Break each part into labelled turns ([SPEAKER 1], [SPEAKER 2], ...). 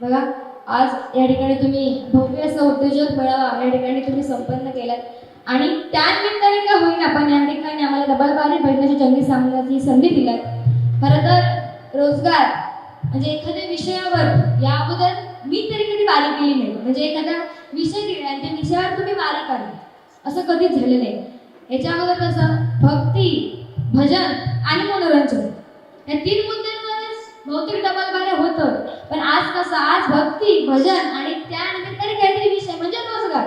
[SPEAKER 1] बघा आज या ठिकाणी तुम्ही भव्य असं उद्योजक मेळावा या ठिकाणी तुम्ही संपन्न केलात. आणि त्यानिमित्ताने का होईना पण या ठिकाणी आम्हाला डबल बारी भजनाची जंगी सामन्याची संधी दिल्यात खरं तर रोजगार म्हणजे एखाद्या विषयावर या अगोदर मी तरी कधी बारी केली नाही. म्हणजे एखादा विषय दिला आणि त्या विषयावर तुम्ही बारी काढली असं कधीच झालं नाही. याच्या अगोदर कसं भक्ती भजन आणि मनोरंजन. या तीन मुद्द्यांवरच बहुतेक डबल बाऱ्या होतं. पण आज कसं आज भक्ती भजन आणि त्यानिमित्ताने काहीतरी विषय म्हणजे रोजगार.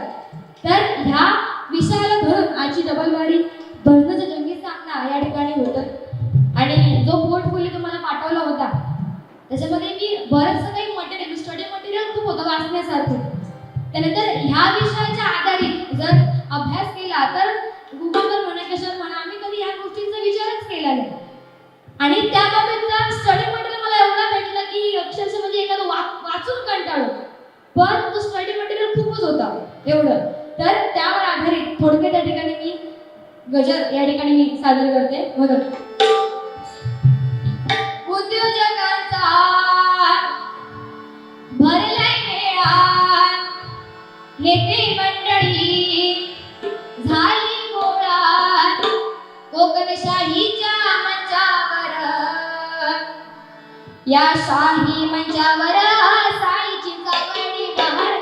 [SPEAKER 1] तर ह्या विषयाला धरून आजची डबलवारी भजनाचा जंगी सामना या ठिकाणी होतं. आणि जो पोर्टफोलिओ तुम्हाला पाठवला होता त्याच्यामध्ये मी बरंचसं काही मटेरियल स्टडी मटेरियल खूप होतं वाचण्यासारखं. त्यानंतर ह्या विषयाच्या आधारित जर अभ्यास केला तर गुगलवर म्हणा कशावर म्हणा आम्ही कधी ह्या गोष्टींचा विचारच केला नाही. आणि त्याबाबतचा स्टडी मटेरियल की अक्षरशः म्हणजे एखादं वा वाचून कंटाळलो पण तो स्टडी मटेरियल खूपच होता एवढं. तर त्यावर आधारित थोडक्यात त्या ठिकाणी मी गजर या ठिकाणी मी सादर करते. म्हणून उद्योजकांचा भरलाय मेळा नेते या शाही मंचावर साईची चावडी बहार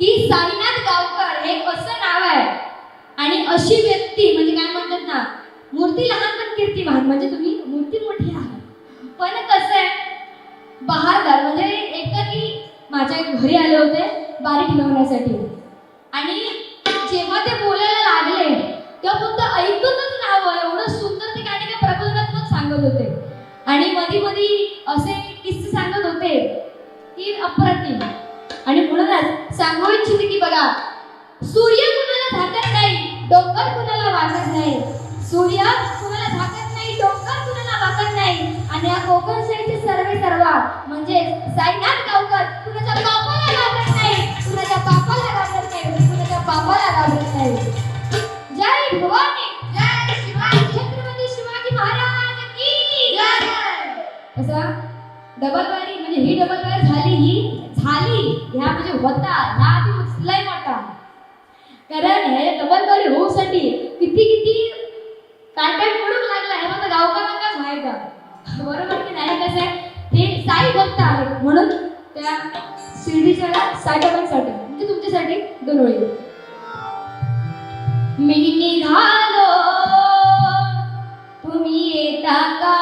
[SPEAKER 1] की साईनाथ गावकर हे असं नाव आहे? आणि अशी व्यक्ती म्हणजे काय म्हणतात ना मूर्ती लहान पण कीर्ती महान म्हणजे तुम्ही मूर्ती मोठी आहात. पण कसं आहे बहारदार म्हणजे एकाकी माझ्या घरी आले होते बारीक ठेवण्यासाठी. आणि जेव्हा ते बोलायला लागले तेव्हा फक्त ऐकूनच नाव एवढं सुंदर ते गाणे काय प्रबोधनात्मक सांगत होते. आणि मधी मधी असे किस्से सांगत होते की अप्रतिम. आणि म्हणूनच सांगू इच्छिते की बघा सूर्य कुणाला झाकत नाही डोंगर कुणाला वाकत नाही. सूर्य कुणाला झाकत नाही डोंगर कुणाला वाकत नाही. आणि या कोकण साईडचे सर्वे सर्व म्हणजे साईनाथ गावकर कुणाच्या पापाला लागत नाही कुणाच्या पापाला लागत नाही कुणाच्या पापाला घाबरत नाही. जय भवानी जय शिवाजी. छत्रपती शिवाजी महाराज की जय. डबल वारी म्हणजे ही डबल वारी झाली ही झाली ह्या म्हणजे होता ह्या आधी लय मोठा कारण हे डबल वारी होऊसाठी किती किती काय काय म्हणून लागला हे फक्त गावकऱ्यांनाच व्हायचा बरोबर की नाही कसं आहे? ते साई भक्त आहेत म्हणून त्या शिर्डीच्या साठवण्यासाठी म्हणजे तुमच्यासाठी दोन ओळी मी निघालो तुम्ही येता का?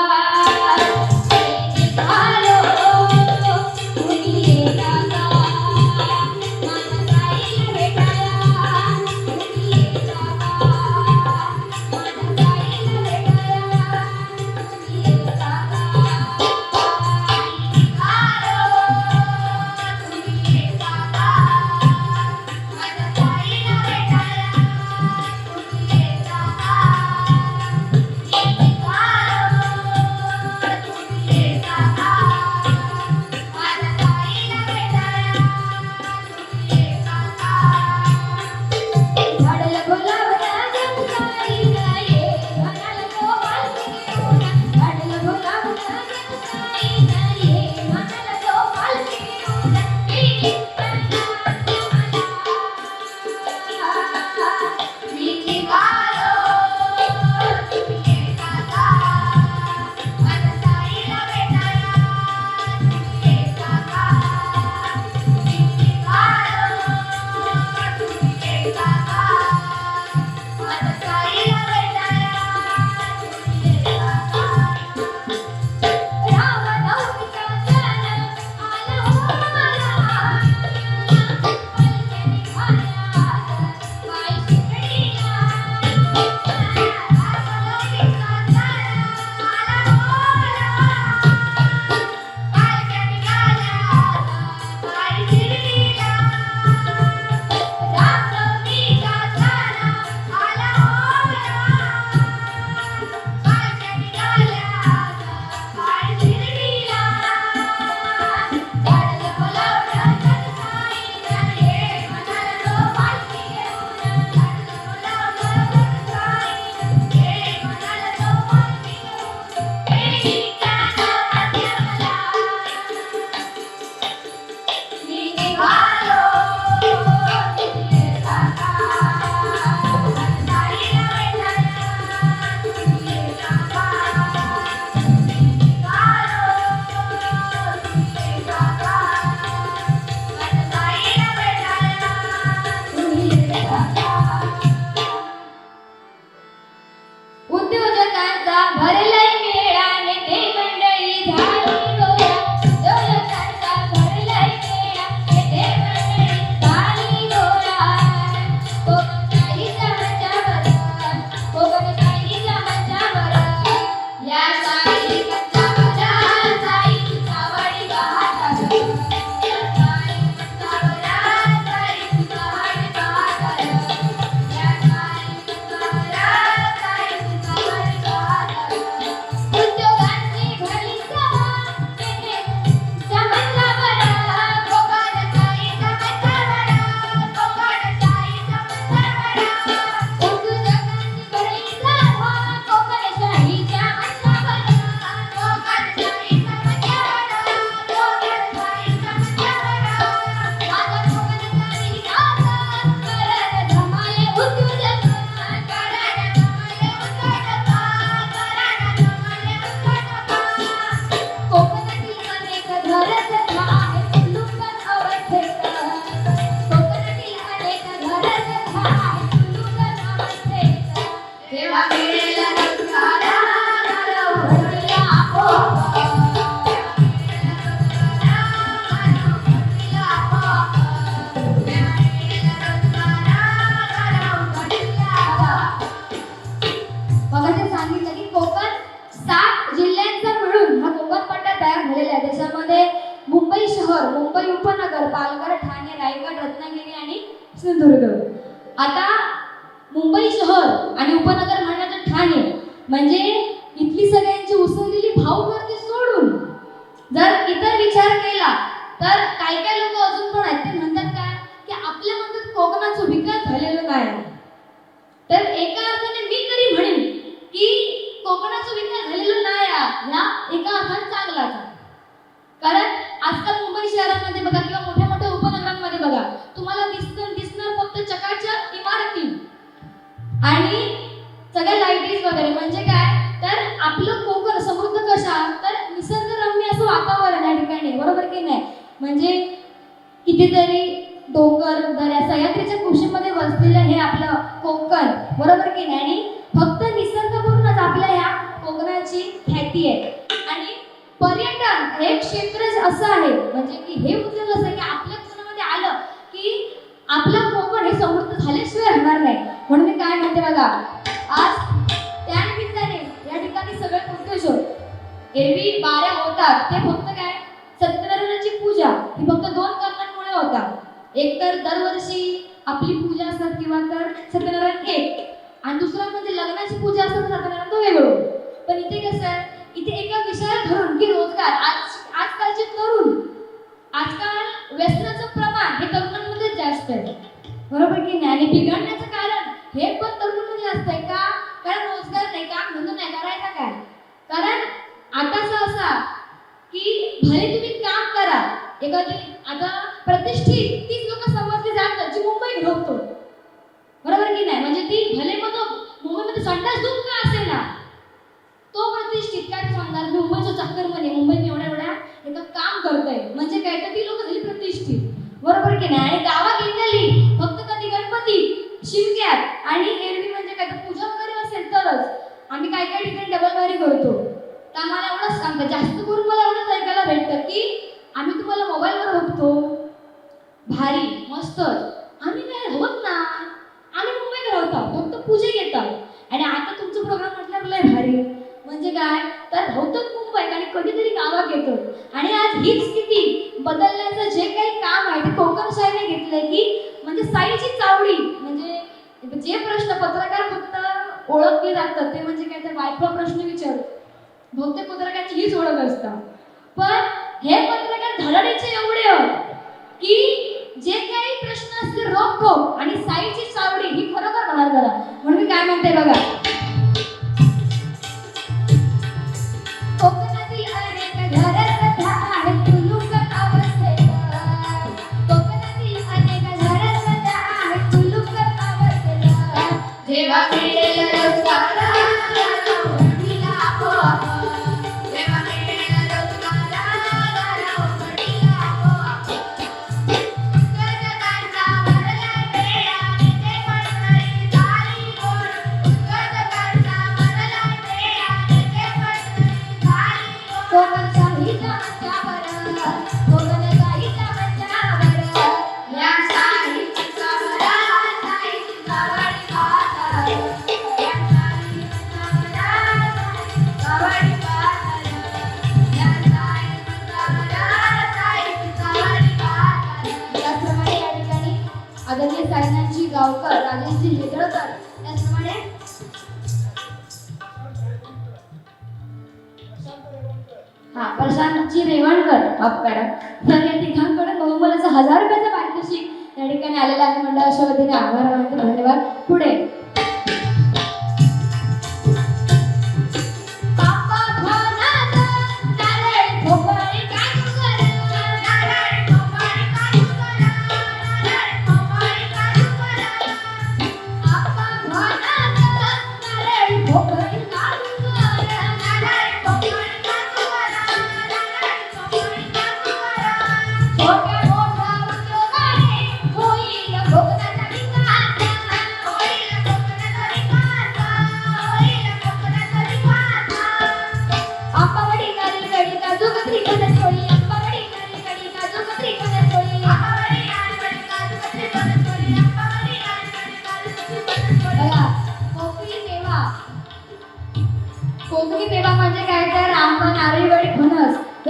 [SPEAKER 1] विकास काय आहे? तर एका ख्याती आहे आणि पर्यटन हे क्षेत्र असं आहे. म्हणजे की हे उद्योग असं आहे की आपल्या कोकणामध्ये आलं की आपलं कोकण हे समृद्ध झाल्याशिवाय होणार नाही. म्हणून मी काय म्हणते बघा आज त्या निमित्ताने या ठिकाणी सगळे उद्योजक एरवी बाऱ्या होतात. ते फक्त काय? सत्यनारायणाची पूजा. ही फक्त दोन कारणांमुळे होतात. एक तर दरवर्षी आपली पूजा असतात किंवा तर सत्यनारायण एक. आणि दुसरा म्हणजे लग्नाची पूजा असतात सत्यनारायण तो वेगळं. पण इथे कसं आहे? इथे एका विषयाला धरून की रोजगार. आज आजकालचे तरुण आजकाल व्यसनाचं प्रमाण हे तरुणांमध्ये जास्त आहे. बरोबर की नाही? आणि बिघडण्याचं कारण हे पण तरुणांमध्ये जास्त आहे का कारण रोजगार नाही काम धंदा नाही करायचा काय कारण आताच असा की भले तुम्ही काम करा एखादी आता प्रतिष्ठित तीच लोक समजली जातात जी मुंबई घडवतो बरोबर की नाही म्हणजे ती भले मग तो मुंबईमध्ये संडास दूध का असेल ना तो प्रतिष्ठित काय ते सांगणार मी मुंबईच्या चक्करमध्ये मुंबईत एवढ्या एवढ्या एका काम करतोय म्हणजे काय तर ती लोक झाली प्रतिष्ठित बरोबर की नाही आणि गावात गेलेली फक्त कधी गणपती शिमक्यात आणि एरवी म्हणजे काय तर पूजा वगैरे असेल तरच आम्ही काय काय ठिकाणी डबल बारी करतो. तर आम्हाला एवढंच सांगतं जास्त करून मला एवढंच ऐकायला भेटतं की आम्ही तुम्हाला मोबाईलवर बघतो. भारी मस्तच आम्ही काय होत ना आम्ही मुंबईत राहतो. फक्त पूजे घेतात. आणि आता तुमचं प्रोग्राम म्हटल्यावर लय भारी. म्हणजे काय? तर होतं मुंबईत आणि कधीतरी गावात येतो आणि आज हीच स्थिती बदलण्याचं जे काही काम आहे ते कोकण साहेबने घेतलंय की म्हणजे साईची चावडी म्हणजे जे प्रश्न पत्रकार फक्त ओळखले जातात ते म्हणजे काय? तर बायको प्रश्न विचार. बहुतेक पत्रकारांची हीच ओळख असतात. पण हे पत्रकार धडाडीचे एवढे आहेत की जे काही प्रश्न असतील रोखोक आणि साईची चावडी ही खरोखर बाहेर करा म्हणून मी काय म्हणते बघा जेव्हा आदरणीय साईनाथजी गावकर राजेशजी हेदळकर त्याचप्रमाणे हा प्रशांतजी रेवणकर अप मॅडम तर या तिघांकडे बहुमलाचा हजार रुपयाचा पारितोषिक या ठिकाणी आलेलं आहे. मंडळाच्या वतीने आभार धन्यवाद. पुढे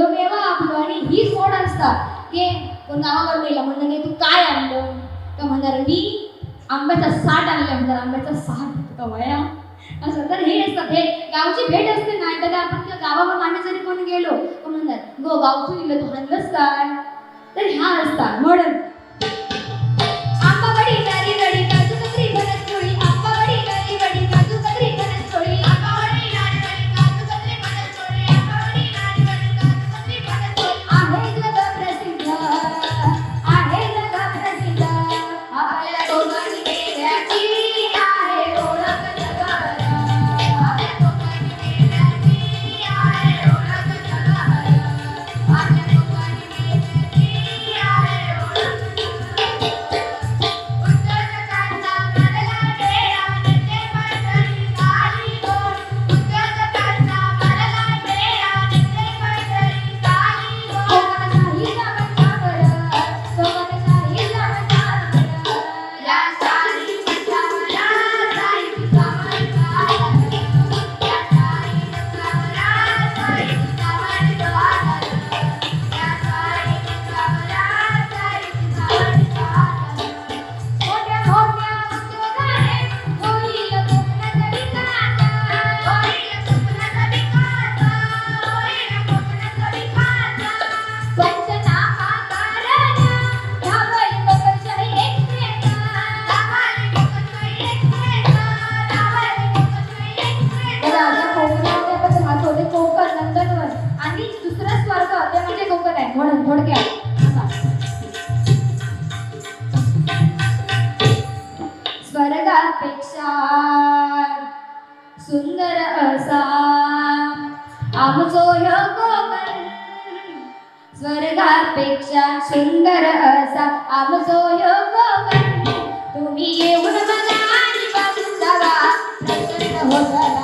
[SPEAKER 1] सदैव आपलं आणि हीच सोड असतात. की कोण गावावर गेला म्हणणार तू काय आणलं? तर म्हणणार मी आंब्याचा साठ आणला म्हणजे आंब्याचा साठ का वया. असं. तर हे असतात हे गावची भेट असते ना एखाद्या आपण गावावर आम्ही जरी कोण गेलो म्हणणार गो गावचं इलं तू आणलंच काय? तर ह्या असतात. म्हणून थोडक्यात म्हणून थोडक्यात स्वर्गापेक्षा सुंदर असा. आमचो ह्यो स्वर्गापेक्षा सुंदर असा. आमचो ह्यो तुम्ही येऊन आणि जावा प्रसन्न होता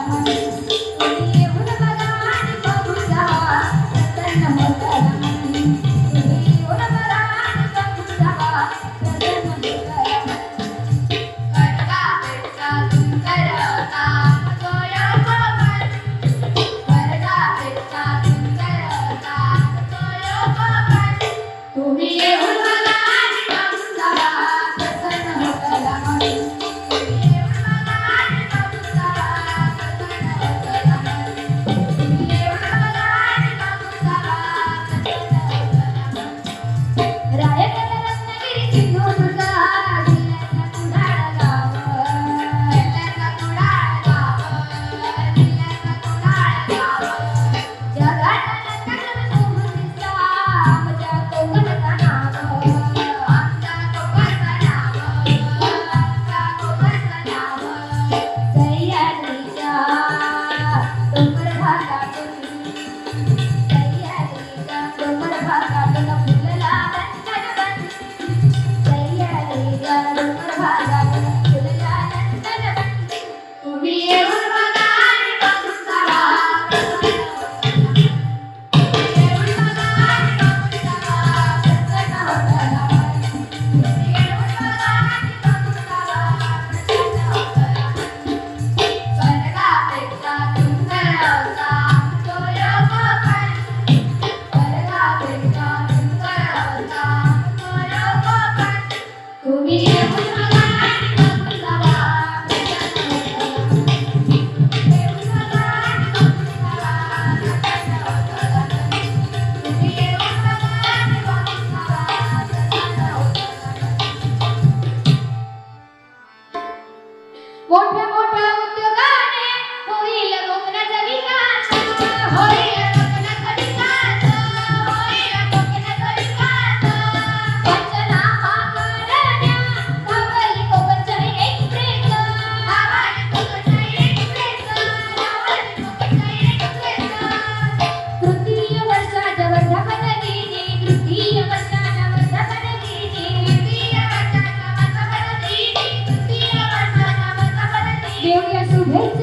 [SPEAKER 1] దేవుడికి శుభేచ్ఛ